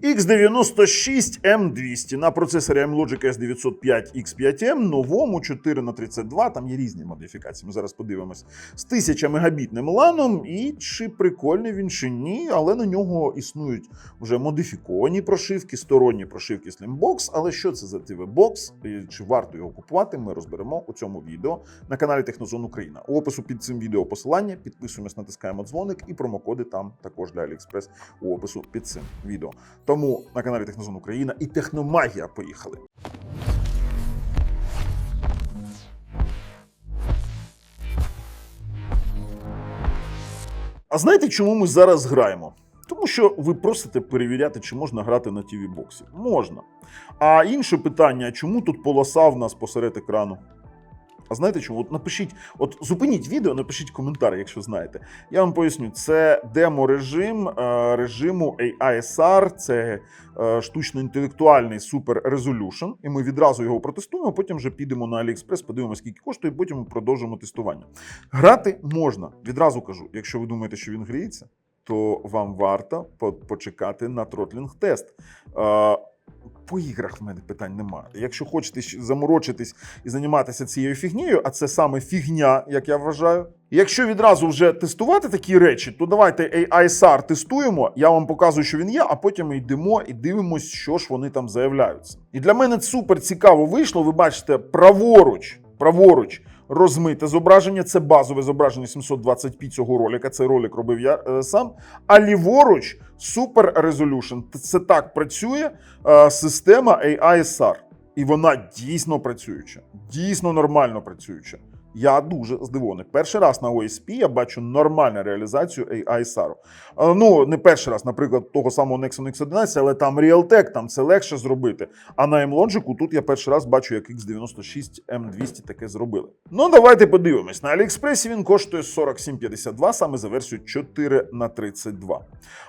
X96M200 на процесорі AMLogic S905 X5M, новому 4 на 32 там є різні модифікації. Ми зараз подивимось з 1000 мегабітним ланом. І чи прикольний він чи ні, але на нього існують вже модифіковані прошивки, сторонні прошивки Slimbox. Але що це за TV-бокс чи варто його купувати, ми розберемо у цьому відео на каналі Технозон Україна. У опису під цим відео посилання. Підписуємось, натискаємо дзвоник і промокоди там також для AliExpress у опису під цим відео. Тому на каналі Технозон Україна і Техномагія поїхали. А знаєте, чому ми зараз граємо? Тому що ви просите перевіряти, чи можна грати на tv боксі Можна. А інше питання: чому тут полоса в нас посеред екрану? А знаєте чому? От напишіть, от зупиніть відео, напишіть коментар, якщо знаєте. Я вам поясню, це демо-режим е, режиму AISR, це е, штучно-інтелектуальний Super Resolution. І ми відразу його протестуємо, потім вже підемо на AliExpress, подивимося, скільки коштує, потім ми продовжимо тестування. Грати можна, відразу кажу, якщо ви думаєте, що він гріється, то вам варто почекати на тротлінг-тест. Е, по іграх в мене питань немає. Якщо хочете заморочитись і займатися цією фігнею, а це саме фігня, як я вважаю. Якщо відразу вже тестувати такі речі, то давайте AISR тестуємо. Я вам показую, що він є, а потім ми йдемо і дивимося, що ж вони там заявляються. І для мене супер цікаво вийшло. Ви бачите, праворуч, праворуч розмите зображення. Це базове зображення 720p цього ролика. Цей ролик робив я е, сам. А ліворуч Super Resolution. Це так працює е, система AISR. І вона дійсно працююча, дійсно нормально працююча. Я дуже здивований. Перший раз на OSP я бачу нормальну реалізацію AISR. Е, Ну, не перший раз, наприклад, того самого Nexon X11, але там Realtek, там це легше зробити. А на M-Logic тут я перший раз бачу, як X96 M200 таке зробили. Ну, давайте подивимось. На AliExpress він коштує 47,52 саме за версію 4 на 32.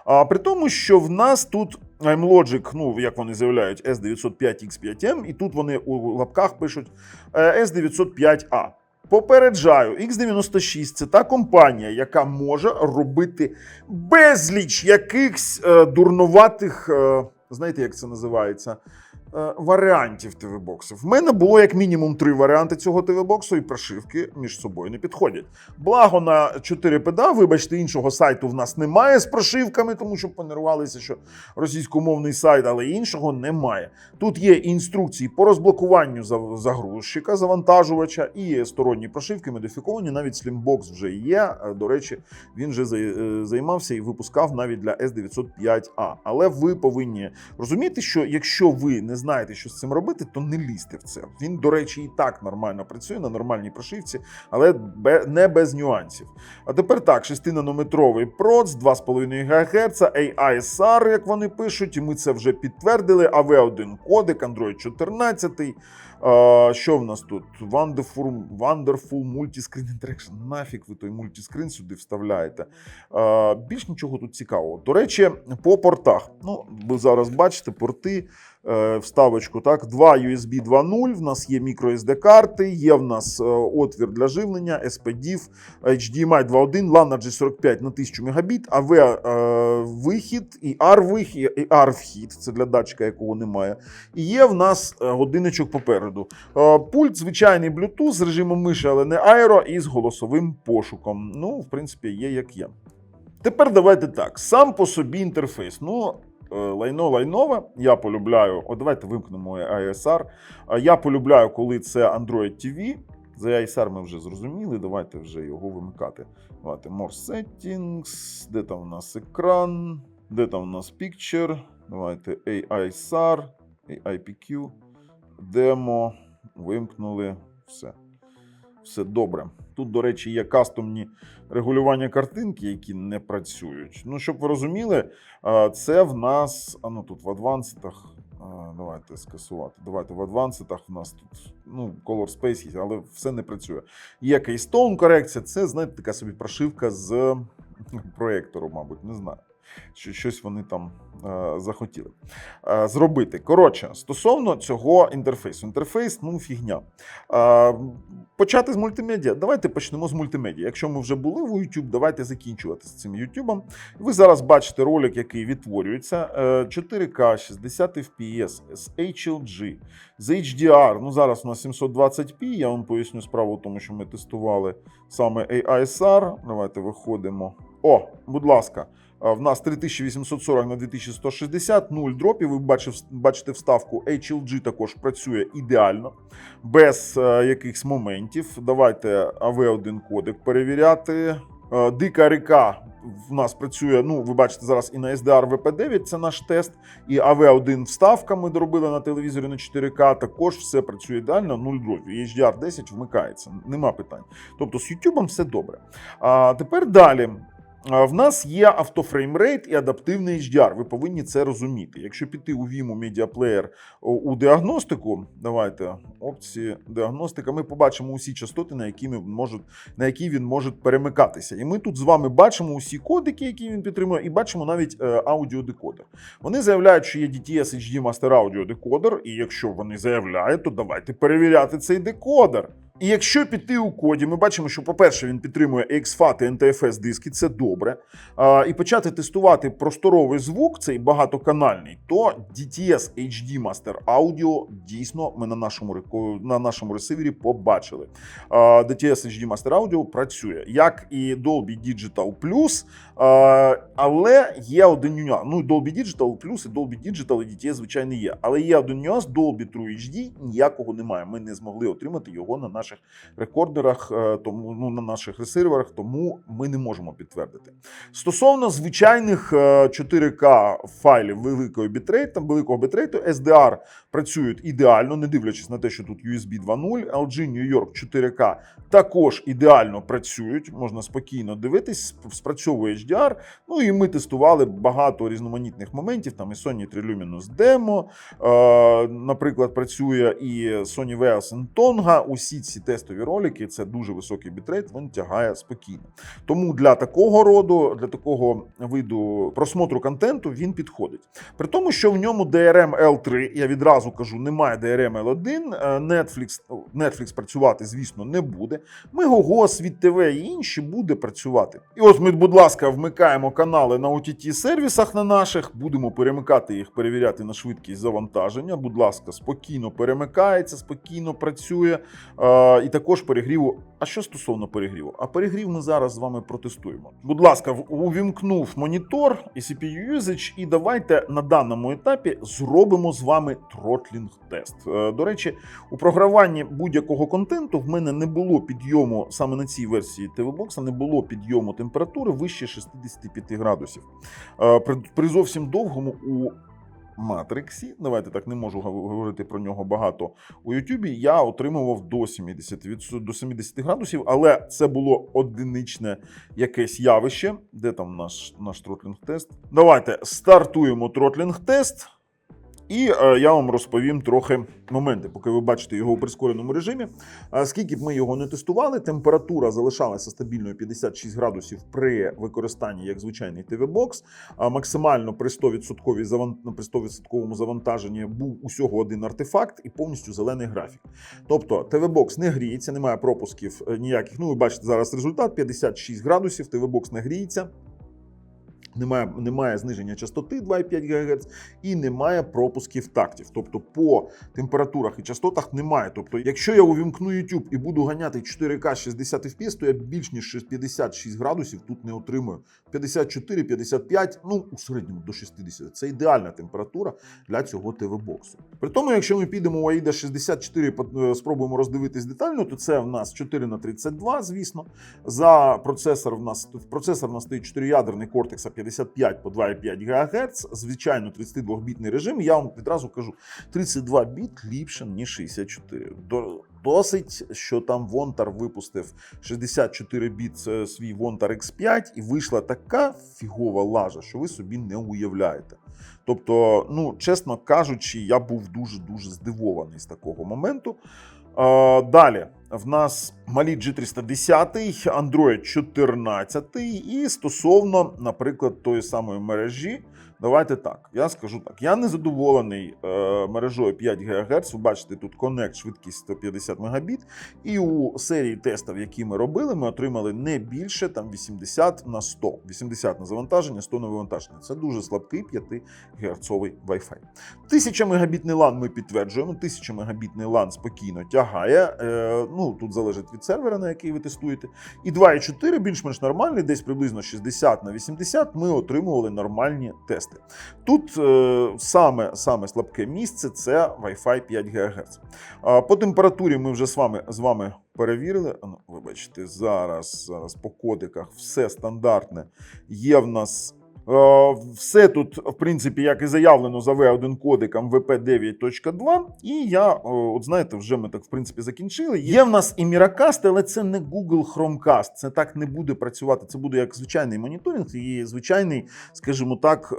А при тому, що в нас тут MLogic, ну як вони заявляють, S905X5M, і тут вони у лапках пишуть е, S905A. Попереджаю, X96 це та компанія, яка може робити безліч якихось е, дурнуватих, е, знаєте, як це називається? Е, Варіантів ТВ-боксів. В мене було як мінімум три варіанти цього ТВ-боксу, і прошивки між собою не підходять. Благо на 4 педа, вибачте, іншого сайту в нас немає з прошивками, тому що понервувалися, що російськомовний сайт, але іншого немає. Тут є інструкції по розблокуванню загрузчика, завантажувача і сторонні прошивки, модифіковані. Навіть Slimbox вже є. Е, До речі, він вже е, займався і випускав навіть для S905A. Але ви повинні розуміти, що якщо ви не знаєте, що з цим робити, то не лізьте в це. Він, до речі, і так нормально працює на нормальній прошивці, але не без нюансів. А тепер так, 6-нанометровий проц, 2,5 ГГц, AISR, як вони пишуть, і ми це вже підтвердили. AV1 кодек, Android 14. Що в нас тут? Wonderful, Wonderful Multiscreen Interaction. Нафіг ви той мультіскрин сюди вставляєте. А, більш нічого тут цікавого. До речі, по портах. Ну, ви зараз бачите порти. е, Вставочку, так, два USB 2.0, в нас є microSD карти, є в нас е, отвір для живлення, SPDIF, HDMI 2.1, LAN на G45 на 1000 Мбіт, AV е, і R вихід, і R вхід, це для датчика, якого немає. І є в нас годинничок попереду. Е, Пульт звичайний Bluetooth з режимом миші, але не аеро, і з голосовим пошуком. Ну, в принципі, є як є. Тепер давайте так. Сам по собі інтерфейс. Ну, е, лайно лайнове. Я полюбляю. О, давайте вимкнемо ASR. А Я полюбляю, коли це Android TV. За ASR ми вже зрозуміли. Давайте вже його вимикати. Давайте More Settings. Де там у нас екран? Де там у нас Picture? Давайте AISR, AIPQ. Демо. Вимкнули. Все. Все добре. Тут, до речі, є кастомні регулювання картинки, які не працюють. Ну, щоб ви розуміли, це в нас. А ну тут в адванситах. Давайте скасувати. Давайте в адванситах в нас тут ну, Color Space є, але все не працює. Є Keystone корекція, це, знаєте, така собі прошивка з проєктору, мабуть, не знаю. Що щось вони там е, захотіли е, зробити. Коротше, стосовно цього інтерфейсу. Інтерфейс, ну, фігня. Е, почати з мультимедіа. Давайте почнемо з мультимедіа. Якщо ми вже були в YouTube, давайте закінчувати з цим YouTube. Ви зараз бачите ролик, який відтворюється. Е, 4К, 60 FPS, з HLG, з HDR. Ну, зараз у нас 720p. Я вам поясню справу тому, що ми тестували саме AISR. Давайте виходимо. О, будь ласка. В нас 3840 на 2160, 0 дропів. Ви бачив, бачите вставку. HLG також працює ідеально, без е, якихось моментів. Давайте AV1 кодек перевіряти. Е, Дика река в нас працює. Ну, ви бачите зараз і на SDR VP9, це наш тест, і AV1 вставка ми доробили на телевізорі на 4К. Також все працює ідеально, 0 дропів. І HDR 10 вмикається, нема питань. Тобто з YouTube все добре. А тепер далі. В нас є автофреймрейт і адаптивний HDR. Ви повинні це розуміти. Якщо піти у Vimo Media у- діагностику, давайте опції діагностика, ми побачимо усі частоти, на які, ми можуть, на які він може перемикатися. І ми тут з вами бачимо усі кодики, які він підтримує, і бачимо навіть е, аудіодекодер. Вони заявляють, що є DTS HD Master Audio декодер, і якщо вони заявляють, то давайте перевіряти цей декодер. І якщо піти у коді, ми бачимо, що, по-перше, він підтримує XFAT і NTFS диски, це добре. А, і почати тестувати просторовий звук, цей багатоканальний, то DTS HD Master Audio дійсно ми на нашому на нашому ресивері побачили. А, DTS HD Master Audio працює, як і Dolby Digital Plus, а, але є один нюанс. Ну, Dolby Digital Plus і Dolby Digital і DTS, звичайно, є. Але є один нюанс: Dolby True HD ніякого немає. Ми не змогли отримати його на наших рекордерах, е, тому ну на наших ресиверах, тому ми не можемо підтвердити. Стосовно звичайних е, 4К файлів великої бітрейт, там великого бітрейту, SDR працюють ідеально, не дивлячись на те, що тут USB 2.0, LG New York 4K також ідеально працюють. Можна спокійно дивитись, спрацьовує HDR. Ну і ми тестували багато різноманітних моментів. Там і Sony 3 Luminous Demo, е, наприклад, працює і Sony and Tonga. Усі ці тестові ролики це дуже високий бітрейт, він тягає спокійно. Тому для такого роду, для такого виду просмотру контенту він підходить. При тому, що в ньому DRM L3, я відразу кажу, немає DRM L1, е, Netflix, Netflix працювати, звісно, не буде. Мегого, Світ ТВ і інші буде працювати. І ось ми, будь ласка, вмикаємо канали на OTT сервісах на наших, будемо перемикати їх, перевіряти на швидкість завантаження. Будь ласка, спокійно перемикається, спокійно працює. І також перегріву. А що стосовно перегріву? А перегрів ми зараз з вами протестуємо. Будь ласка, увімкнув монітор і CPU usage, і давайте на даному етапі зробимо з вами тротлінг тест. Е, До речі, у програванні будь-якого контенту в мене не було підйому саме на цій версії TV-бокса, не було підйому температури вище 65 градусів. Е, при зовсім довгому у Матриксі, давайте так не можу говорити про нього багато у Ютубі. Я отримував до 70, від, до 70 градусів, але це було одиничне якесь явище. Де там наш, наш тротлінг-тест? Давайте стартуємо тротлінг-тест. І е, я вам розповім трохи моменти, поки ви бачите його у прискореному режимі. Е, скільки б ми його не тестували, температура залишалася стабільною 56 градусів при використанні як звичайний TV-бокс. А максимально при 100% заван... при 100% завантаженні був усього один артефакт і повністю зелений графік. Тобто TV-бокс не гріється, немає пропусків е, ніяких. Ну, ви бачите зараз результат: 56 градусів, TV-бокс не гріється. Немає немає зниження частоти 2,5 ГГц і немає пропусків тактів. Тобто по температурах і частотах немає. Тобто, якщо я увімкну YouTube і буду ганяти 4К 60 FPS, то я більш ніж 56 градусів тут не отримую. 54-55, ну у середньому до 60. Це ідеальна температура для цього ТВ-боксу. При тому, якщо ми підемо у AIDA 64, е, спробуємо роздивитись детально, то це в нас 4 на 32, звісно. За процесор в нас процесор в нас стоїть 4-ядерний кортекс а 5 55 по 2,5 ГГц, звичайно, 32-бітний режим. Я вам відразу кажу: 32 біт ліпше, ніж 64. Досить, що там Вонтар випустив 64 біт е, свій Вонтар X5, і вийшла така фігова лажа, що ви собі не уявляєте. Тобто, ну чесно кажучи, я був дуже дуже здивований з такого моменту. Далі в нас малі G310, Android 14 і стосовно, наприклад, тої самої мережі. Давайте так. Я скажу так. Я не задоволений е, мережою 5 ГГц. Ви бачите, тут Connect швидкість 150 Мбіт. І у серії тестів, які ми робили, ми отримали не більше там 80 на 100. 80 на завантаження, 100 на вивантаження. Це дуже слабкий 5 ГГц Wi-Fi. 1000 мегабітний LAN ми підтверджуємо. 1000 мегабітний LAN спокійно тягає. Е, ну тут залежить від сервера, на який ви тестуєте. І 2,4 більш-менш нормальний, десь приблизно 60 на 80 ми отримували нормальні тести. Тут е, саме, саме слабке місце це Wi-Fi 5 ГГц. По температурі ми вже з вами, з вами перевірили. Ну, вибачте, зараз, зараз по кодиках все стандартне. Є в нас. Е, Все тут, в принципі, як і заявлено за V1 кодиком VP9.2. І я, е, от знаєте, вже ми так в принципі закінчили. Є в нас і Miracast, але це не Google Chromecast. Це так не буде працювати. Це буде як звичайний моніторинг і звичайний, скажімо так.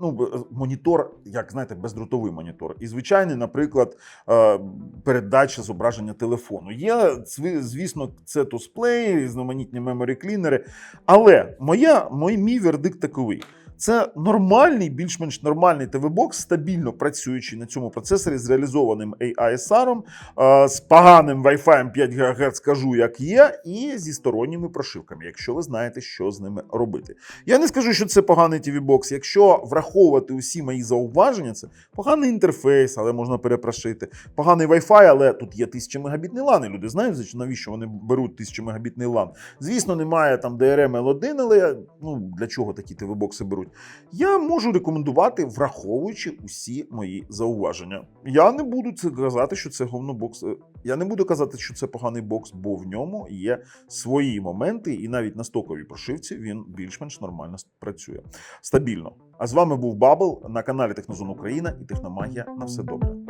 Е, Ну, монітор, як знаєте, бездротовий монітор. І звичайний, наприклад, е, передача зображення телефону. Є, звісно, це тосплеї, різноманітні меморі клінери. Але моя, мій, мій вердикт таковий. Це нормальний, більш-менш нормальний ТВ-бокс, стабільно працюючий на цьому процесорі з реалізованим AISR, е, з поганим Wi-Fi 5 ГГц, скажу, як є, і зі сторонніми прошивками, якщо ви знаєте, що з ними робити. Я не скажу, що це поганий TV-бокс. Якщо враховувати усі мої зауваження, це поганий інтерфейс, але можна перепрошити. Поганий Wi-Fi, але тут є 1000 мегабітний LAN, і люди знають, навіщо вони беруть 1000 мегабітний LAN. Звісно, немає там DRM L1, але ну, для чого такі TV-бокси беруть? Я можу рекомендувати, враховуючи усі мої зауваження. Я не буду це казати, що це говнобокс. Е, Я не буду казати, що це поганий бокс, бо в ньому є свої моменти, і навіть на стоковій прошивці він більш-менш нормально працює. Стабільно. А з вами був Бабл на каналі Технозон Україна і Техномагія. На все добре.